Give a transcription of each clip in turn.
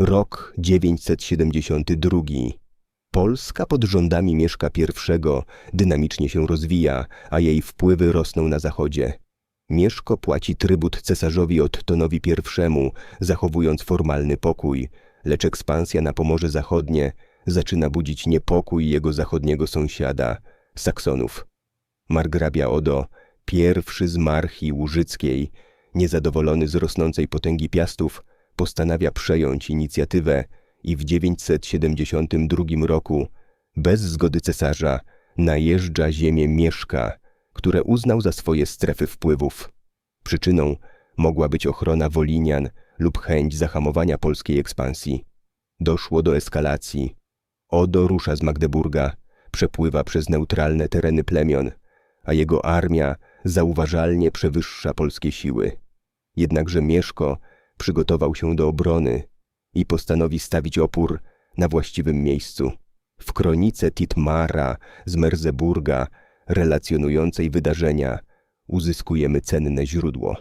Rok 972. Polska pod rządami Mieszka I dynamicznie się rozwija, a jej wpływy rosną na zachodzie. Mieszko płaci trybut cesarzowi Ottonowi I, zachowując formalny pokój, lecz ekspansja na Pomorze Zachodnie zaczyna budzić niepokój jego zachodniego sąsiada, Saksonów. Margrabia Odo, pierwszy z marchi łużyckiej, niezadowolony z rosnącej potęgi Piastów, postanawia przejąć inicjatywę i w 972 roku, bez zgody cesarza, najeżdża ziemię Mieszka, które uznał za swoje strefy wpływów. Przyczyną mogła być ochrona Wolinian lub chęć zahamowania polskiej ekspansji. Doszło do eskalacji. Odo rusza z Magdeburga, przepływa przez neutralne tereny plemion, a jego armia zauważalnie przewyższa polskie siły. Jednakże Mieszko przygotował się do obrony i postanowi stawić opór na właściwym miejscu. W kronice Titmara z Merzeburga, relacjonującej wydarzenia, uzyskujemy cenne źródło.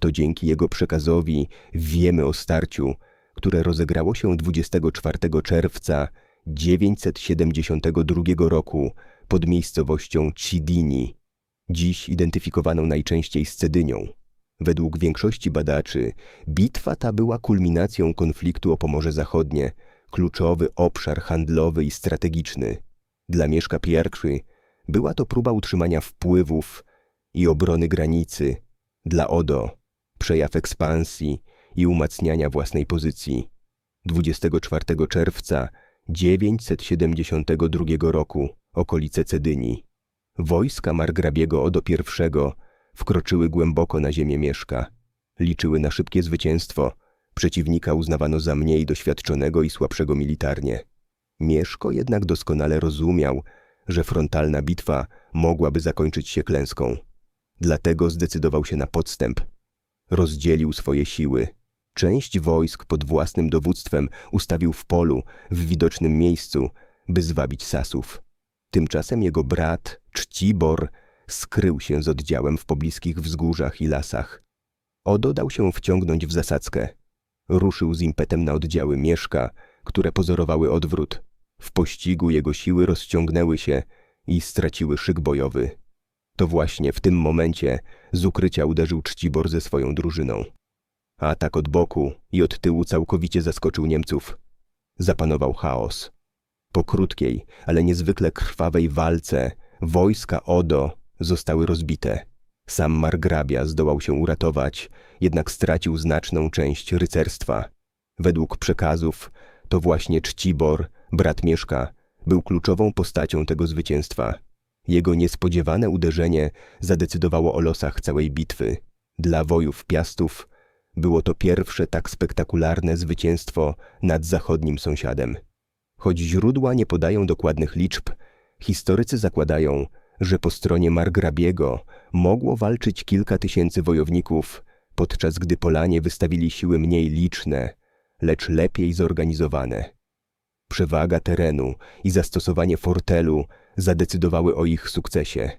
To dzięki jego przekazowi wiemy o starciu, które rozegrało się 24 czerwca 972 roku pod miejscowością Cidini, dziś identyfikowaną najczęściej z Cedynią. Według większości badaczy bitwa ta była kulminacją konfliktu o Pomorze Zachodnie, kluczowy obszar handlowy i strategiczny. Dla Mieszka I była to próba utrzymania wpływów i obrony granicy, dla Odo przejaw ekspansji i umacniania własnej pozycji. 24 czerwca 972 roku okolice Cedyni. Wojska margrabiego Odo I wkroczyły głęboko na ziemię Mieszka. Liczyły na szybkie zwycięstwo. Przeciwnika uznawano za mniej doświadczonego i słabszego militarnie. Mieszko jednak doskonale rozumiał, że frontalna bitwa mogłaby zakończyć się klęską. Dlatego zdecydował się na podstęp. Rozdzielił swoje siły. Część wojsk pod własnym dowództwem ustawił w polu, w widocznym miejscu, by zwabić Sasów. Tymczasem jego brat, Czcibor, skrył się z oddziałem w pobliskich wzgórzach i lasach. Odo dał się wciągnąć w zasadzkę. Ruszył z impetem na oddziały Mieszka, które pozorowały odwrót. W pościgu jego siły rozciągnęły się i straciły szyk bojowy. To właśnie w tym momencie z ukrycia uderzył Czcibor ze swoją drużyną. Atak od boku i od tyłu całkowicie zaskoczył Niemców. Zapanował chaos. Po krótkiej, ale niezwykle krwawej walce wojska Odo zostały rozbite. Sam margrabia zdołał się uratować, jednak stracił znaczną część rycerstwa. Według przekazów to właśnie Czcibor, brat Mieszka, był kluczową postacią tego zwycięstwa. Jego niespodziewane uderzenie zadecydowało o losach całej bitwy. Dla wojów Piastów było to pierwsze tak spektakularne zwycięstwo nad zachodnim sąsiadem. Choć źródła nie podają dokładnych liczb, historycy zakładają, że po stronie margrabiego mogło walczyć kilka tysięcy wojowników, podczas gdy Polanie wystawili siły mniej liczne, lecz lepiej zorganizowane. Przewaga terenu i zastosowanie fortelu zadecydowały o ich sukcesie.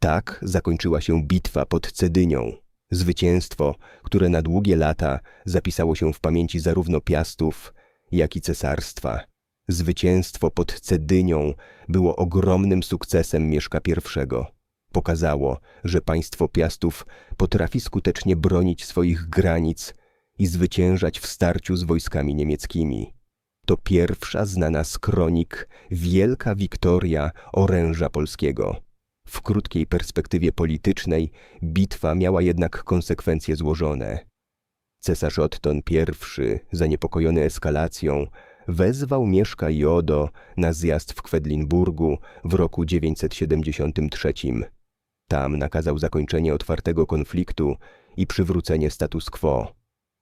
Tak zakończyła się bitwa pod Cedynią. Zwycięstwo, które na długie lata zapisało się w pamięci zarówno Piastów, jak i cesarstwa. Zwycięstwo pod Cedynią było ogromnym sukcesem Mieszka I. Pokazało, że państwo Piastów potrafi skutecznie bronić swoich granic i zwyciężać w starciu z wojskami niemieckimi. To pierwsza znana z kronik wielka wiktoria oręża polskiego. W krótkiej perspektywie politycznej bitwa miała jednak konsekwencje złożone. Cesarz Otton I, zaniepokojony eskalacją, wezwał Mieszka Jodo na zjazd w Kwedlinburgu w roku 973. Tam nakazał zakończenie otwartego konfliktu i przywrócenie status quo.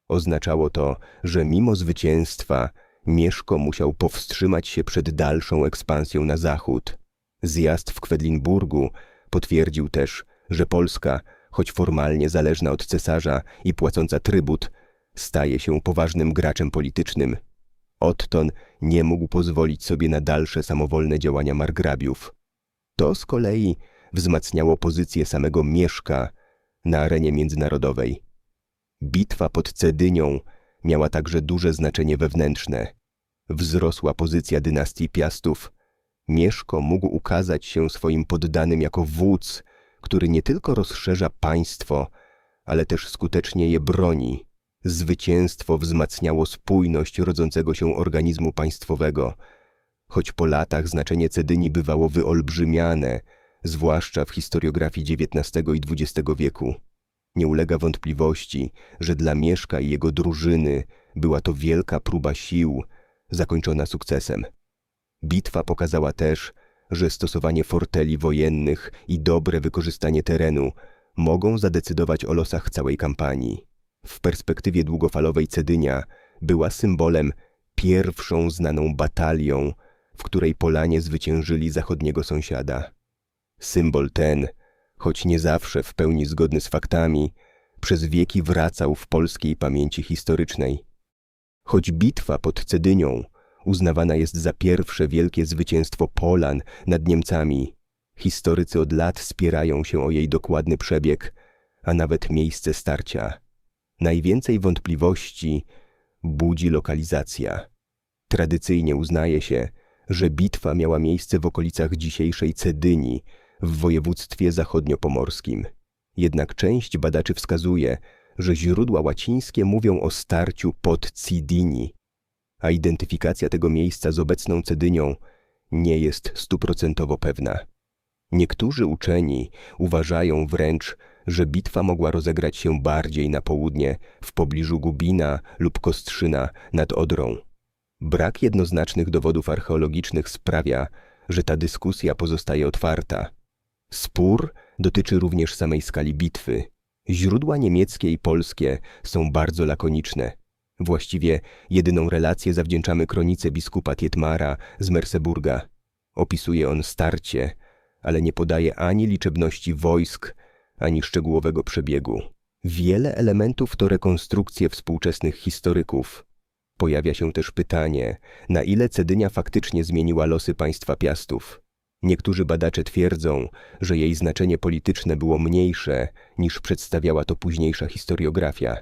Oznaczało to, że mimo zwycięstwa Mieszko musiał powstrzymać się przed dalszą ekspansją na zachód. Zjazd w Kwedlinburgu potwierdził też, że Polska, choć formalnie zależna od cesarza i płacąca trybut, staje się poważnym graczem politycznym Otton nie mógł pozwolić sobie na dalsze samowolne działania margrabiów. To z kolei wzmacniało pozycję samego Mieszka na arenie międzynarodowej. Bitwa pod Cedynią Miała także duże znaczenie wewnętrzne. Wzrosła pozycja dynastii Piastów. Mieszko mógł ukazać się swoim poddanym jako wódz, który nie tylko rozszerza państwo, ale też skutecznie je broni. Zwycięstwo wzmacniało spójność rodzącego się organizmu państwowego, choć po latach znaczenie Cedyni bywało wyolbrzymiane, zwłaszcza w historiografii XIX i XX wieku. Nie ulega wątpliwości, że dla Mieszka i jego drużyny była to wielka próba sił, zakończona sukcesem. Bitwa pokazała też, że stosowanie forteli wojennych i dobre wykorzystanie terenu mogą zadecydować o losach całej kampanii. W perspektywie długofalowej Cedynia była symbolem pierwszą znaną batalią, w której Polanie zwyciężyli zachodniego sąsiada. Symbol ten, choć nie zawsze w pełni zgodny z faktami, przez wieki wracał w polskiej pamięci historycznej. Choć bitwa pod Cedynią uznawana jest za pierwsze wielkie zwycięstwo Polan nad Niemcami, historycy od lat spierają się o jej dokładny przebieg, a nawet miejsce starcia. Najwięcej wątpliwości budzi lokalizacja. Tradycyjnie uznaje się, że bitwa miała miejsce w okolicach dzisiejszej Cedyni, w województwie zachodniopomorskim. Jednak część badaczy wskazuje, że źródła łacińskie mówią o starciu pod Cidini, a identyfikacja tego miejsca z obecną Cedynią nie jest stuprocentowo pewna. Niektórzy uczeni uważają wręcz, że bitwa mogła rozegrać się bardziej na południe, w pobliżu Gubina lub Kostrzyna nad Odrą. Brak jednoznacznych dowodów archeologicznych sprawia, że ta dyskusja pozostaje otwarta. Spór dotyczy również samej skali bitwy. Źródła niemieckie i polskie są bardzo lakoniczne. Właściwie jedyną relację zawdzięczamy kronice biskupa Tietmara z Merseburga. Opisuje on starcie, ale nie podaje ani liczebności wojsk, ani szczegółowego przebiegu. Wiele elementów to rekonstrukcje współczesnych historyków. Pojawia się też pytanie, na ile Cedynia faktycznie zmieniła losy państwa Piastów. Niektórzy badacze twierdzą, że jej znaczenie polityczne było mniejsze niż przedstawiała to późniejsza historiografia.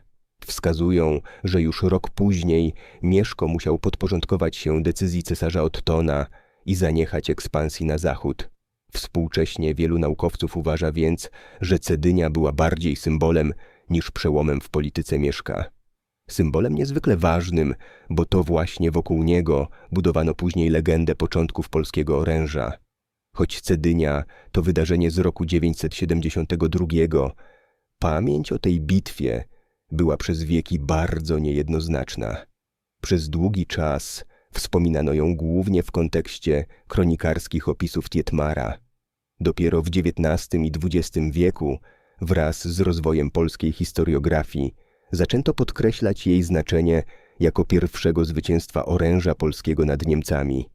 Wskazują, że już rok później Mieszko musiał podporządkować się decyzji cesarza Ottona i zaniechać ekspansji na zachód. Współcześnie wielu naukowców uważa więc, że Cedynia była bardziej symbolem niż przełomem w polityce Mieszka. Symbolem niezwykle ważnym, bo to właśnie wokół niego budowano później legendę początków polskiego oręża. Choć Cedynia to wydarzenie z roku 972, pamięć o tej bitwie była przez wieki bardzo niejednoznaczna. Przez długi czas wspominano ją głównie w kontekście kronikarskich opisów Tietmara. Dopiero w XIX i XX wieku, wraz z rozwojem polskiej historiografii, zaczęto podkreślać jej znaczenie jako pierwszego zwycięstwa oręża polskiego nad Niemcami.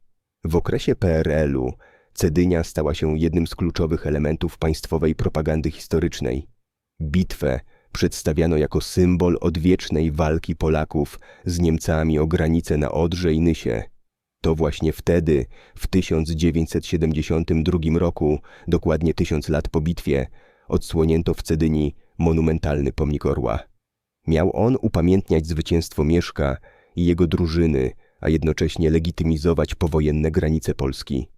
W okresie PRL-u Cedynia stała się jednym z kluczowych elementów państwowej propagandy historycznej. Bitwę przedstawiano jako symbol odwiecznej walki Polaków z Niemcami o granice na Odrze i Nysie. To właśnie wtedy, w 1972 roku, dokładnie tysiąc lat po bitwie, odsłonięto w Cedynii monumentalny pomnik orła. Miał on upamiętniać zwycięstwo Mieszka i jego drużyny, a jednocześnie legitymizować powojenne granice Polski.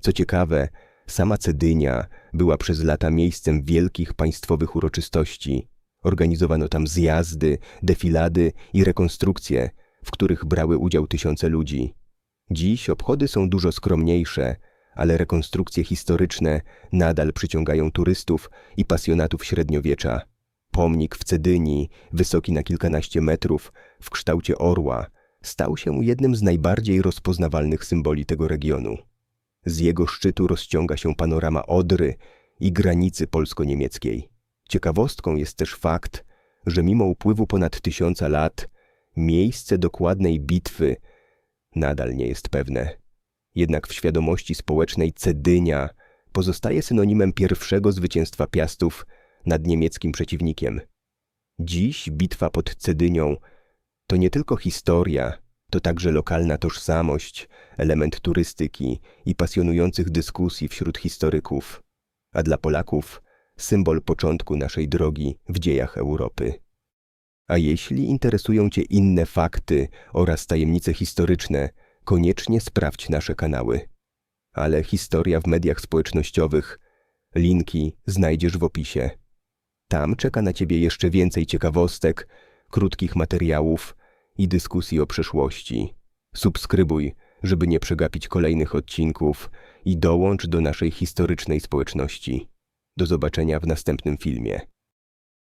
Co ciekawe, sama Cedynia była przez lata miejscem wielkich państwowych uroczystości. Organizowano tam zjazdy, defilady i rekonstrukcje, w których brały udział tysiące ludzi. Dziś obchody są dużo skromniejsze, ale rekonstrukcje historyczne nadal przyciągają turystów i pasjonatów średniowiecza. Pomnik w Cedynii, wysoki na kilkanaście metrów, w kształcie orła, stał się jednym z najbardziej rozpoznawalnych symboli tego regionu. Z jego szczytu rozciąga się panorama Odry i granicy polsko-niemieckiej. Ciekawostką jest też fakt, że mimo upływu ponad tysiąca lat, miejsce dokładnej bitwy nadal nie jest pewne. Jednak w świadomości społecznej Cedynia pozostaje synonimem pierwszego zwycięstwa Piastów nad niemieckim przeciwnikiem. Dziś bitwa pod Cedynią to nie tylko historia, to także lokalna tożsamość, element turystyki i pasjonujących dyskusji wśród historyków, a dla Polaków symbol początku naszej drogi w dziejach Europy. A jeśli interesują Cię inne fakty oraz tajemnice historyczne, koniecznie sprawdź nasze kanały. Ale historia w mediach społecznościowych, linki znajdziesz w opisie. Tam czeka na Ciebie jeszcze więcej ciekawostek, krótkich materiałów i dyskusji o przeszłości. Subskrybuj, żeby nie przegapić kolejnych odcinków i dołącz do naszej historycznej społeczności. Do zobaczenia w następnym filmie.